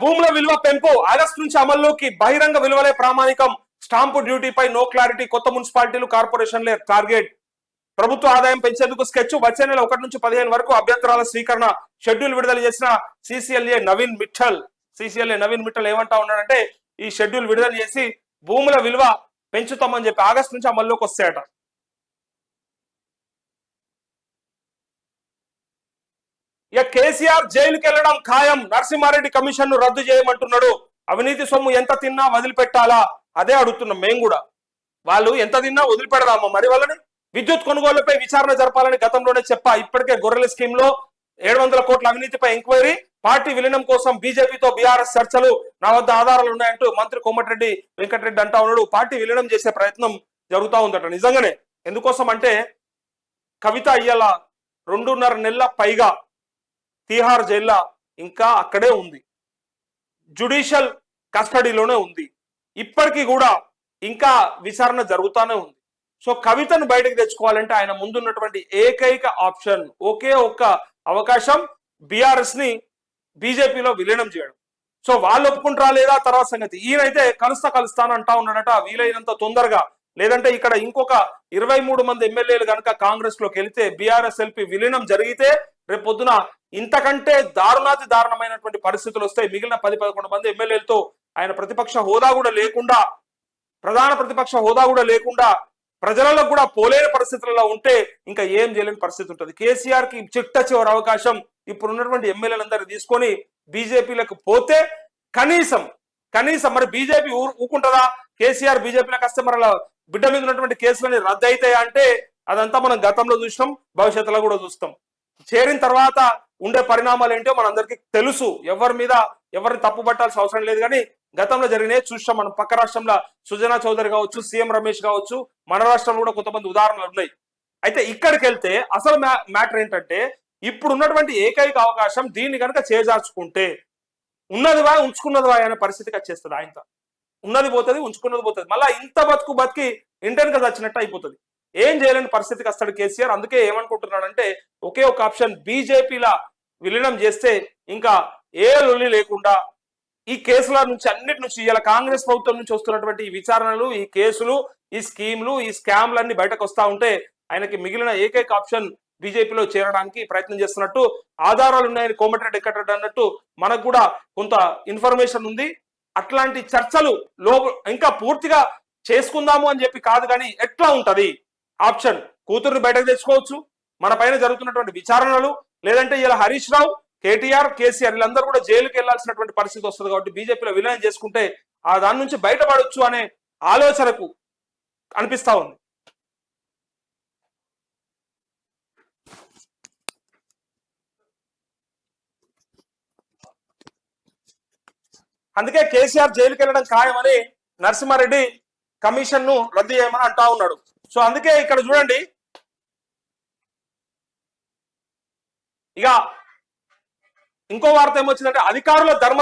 భూముల విలువ పెంపు ఆగస్టు నుంచి అమల్లోకి బహిరంగ విలువలే ప్రామాణికం. స్టాంపు డ్యూటీపై నో క్లారిటీ కొత్త మున్సిపాలిటీలు కార్పొరేషన్లే టార్గెట్. ప్రభుత్వ ఆదాయం పెంచేందుకు స్కెచ్ వచ్చే నెల ఒకటి నుంచి పదిహేను వరకు అభ్యంతరాల స్వీకరణ షెడ్యూల్ విడుదల చేసిన సిసిఎల్ఏ నవీన్ మిఠల్ సిసిఎల్ఏ నవీన్ మిఠల్ ఏమంటా ఉన్నాడంటే ఈ షెడ్యూల్ విడుదల చేసి భూముల విలువ పెంచుతామని చెప్పి ఆగస్టు నుంచి అమల్లోకి వస్తాయట. ఇక కేసీఆర్ జైలుకి వెళ్ళడం ఖాయం. నరసింహారెడ్డి కమిషన్ను రద్దు చేయమంటున్నాడు. అవినీతి సొమ్ము ఎంత తిన్నా వదిలిపెట్టాలా? అదే అడుగుతున్నాం మేము కూడా. వాళ్ళు ఎంత తిన్నా వదిలిపెడదామా మరి వాళ్ళని? విద్యుత్ కొనుగోలుపై విచారణ జరపాలని గతంలోనే చెప్పా. ఇప్పటికే గొర్రెల స్కీమ్లో ఏడు వందల కోట్ల అవినీతిపై ఎంక్వైరీ. పార్టీ విలీనం కోసం బీజేపీతో బీఆర్ఎస్ చర్చలు. నా వద్ద ఆధారాలు ఉన్నాయంటూ మంత్రి కోమటిరెడ్డి వెంకటరెడ్డి అంటా ఉన్నాడు. పార్టీ విలీనం చేసే ప్రయత్నం జరుగుతా ఉందట. నిజంగానే. ఎందుకోసం అంటే కవిత ఇయ్యాల రెండున్నర నెలల పైగా తీహార్ జైల్లో ఇంకా అక్కడే ఉంది. జుడిషియల్ కస్టడీలోనే ఉంది. ఇప్పటికీ కూడా ఇంకా విచారణ జరుగుతూనే ఉంది. సో కవితను బయటకు తెచ్చుకోవాలంటే ఆయన ముందున్నటువంటి ఏకైక ఆప్షన్ ఒకే ఒక్క అవకాశం బీఆర్ఎస్ని బీజేపీలో విలీనం చేయడం. సో వాళ్ళు ఒప్పుకుంటారా లేదా తర్వాత సంగతి. ఈయనైతే కలుస్తా కలుస్తానంటా అంటా ఉన్నాడట వీలైనంత తొందరగా. లేదంటే ఇక్కడ ఇంకొక ఇరవై మూడు మంది ఎమ్మెల్యేలు కనుక కాంగ్రెస్లోకి వెళితే బీఆర్ఎస్ ఎల్పీ విలీనం జరిగితే రేపు పొద్దున ఇంతకంటే దారుణాతి దారుణమైనటువంటి పరిస్థితులు వస్తాయి మిగిలిన పది పదకొండు మంది ఎమ్మెల్యేలతో ఆయన ప్రతిపక్ష హోదా కూడా లేకుండా ప్రధాన ప్రతిపక్ష హోదా కూడా లేకుండా ప్రజలలో కూడా పోలేని పరిస్థితులలో ఉంటే ఇంకా ఏం చేయలేని పరిస్థితి ఉంటుంది. కేసీఆర్కి చిట్ట చివరి అవకాశం ఇప్పుడు ఉన్నటువంటి ఎమ్మెల్యేలందరూ తీసుకొని బీజేపీలకు పోతే కనీసం కనీసం మరి బీజేపీ ఊరుకుంటుందా? కేసీఆర్ బీజేపీలకు వస్తే మరి బిడ్డ మీద ఉన్నటువంటి కేసులని రద్దు అవుతాయా అంటే అదంతా మనం గతంలో చూసినాం భవిష్యత్తులో కూడా చూస్తాం. చేరిన తర్వాత ఉండే పరిణామాలు ఏంటో మనందరికీ తెలుసు. ఎవరి మీద ఎవరిని తప్పు పట్టాల్సిన అవసరం లేదు కానీ గతంలో జరిగినాయి చూసాం మనం. పక్క రాష్ట్రంలో సుజనా చౌదరి కావచ్చు సీఎం రమేష్ కావచ్చు మన రాష్ట్రంలో కూడా కొంతమంది ఉదాహరణలు ఉన్నాయి. అయితే ఇక్కడికి వెళ్తే అసలు మ్యాటర్ ఏంటంటే ఇప్పుడు ఉన్నటువంటి ఏకైక అవకాశం దీన్ని కనుక చేజార్చుకుంటే ఉన్నది ఉంచుకున్నదివా ఉంచుకున్నది అనే పరిస్థితికి వచ్చేస్తుంది ఆయనతో. ఉన్నది పోతుంది ఉంచుకున్నది పోతుంది. మళ్ళీ ఇంత బతుకు బతికి ఇంటర్నెట్ వచ్చినట్టు అయిపోతుంది. ఏం చేయలేని పరిస్థితికి వస్తాడు కేసీఆర్. అందుకే ఏమనుకుంటున్నాడంటే ఒకే ఒక ఆప్షన్ బీజేపీలా విలీనం చేస్తే ఇంకా ఏ లొల్లి లేకుండా ఈ కేసుల నుంచి అన్నిటి నుంచి ఇలా కాంగ్రెస్ ప్రభుత్వం నుంచి వస్తున్నటువంటి ఈ విచారణలు ఈ కేసులు ఈ స్కీమ్లు ఈ స్కామ్లన్నీ బయటకు వస్తా ఉంటే ఆయనకి మిగిలిన ఏకైక ఆప్షన్ బీజేపీలో చేరడానికి ప్రయత్నం చేస్తున్నట్టు ఆధారాలు ఉన్నాయని కోమటిరెడ్డి ఎక్కడరెడ్డి అన్నట్టు మనకు కూడా కొంత ఇన్ఫర్మేషన్ ఉంది. అట్లాంటి చర్చలు లో ఇంకా పూర్తిగా చేసుకుందాము అని చెప్పి కాదు కానీ ఎట్లా ఉంటది? ఆప్షన్ కూతుర్ని బయటకు తెచ్చుకోవచ్చు. మన పైన జరుగుతున్నటువంటి విచారణలు లేదంటే ఇలా హరీష్ రావు కేటీఆర్ కేసీఆర్ వీళ్ళందరూ కూడా జైలుకి వెళ్ళాల్సినటువంటి పరిస్థితి వస్తుంది కాబట్టి బీజేపీలో విలీనం చేసుకుంటే ఆ దాని నుంచి బయటపడొచ్చు అనే ఆలోచనకు అనిపిస్తా ఉంది. అందుకే కేసీఆర్ జైలుకి వెళ్ళడం ఖాయమని నరసింహారెడ్డి కమిషన్ను రద్దు చేయమని అంటా ఉన్నాడు. సో అందుకే ఇక్కడ చూడండి. ఇక ఇంకో వార్త ఏమొచ్చిందంటే అధికారుల ధర్మ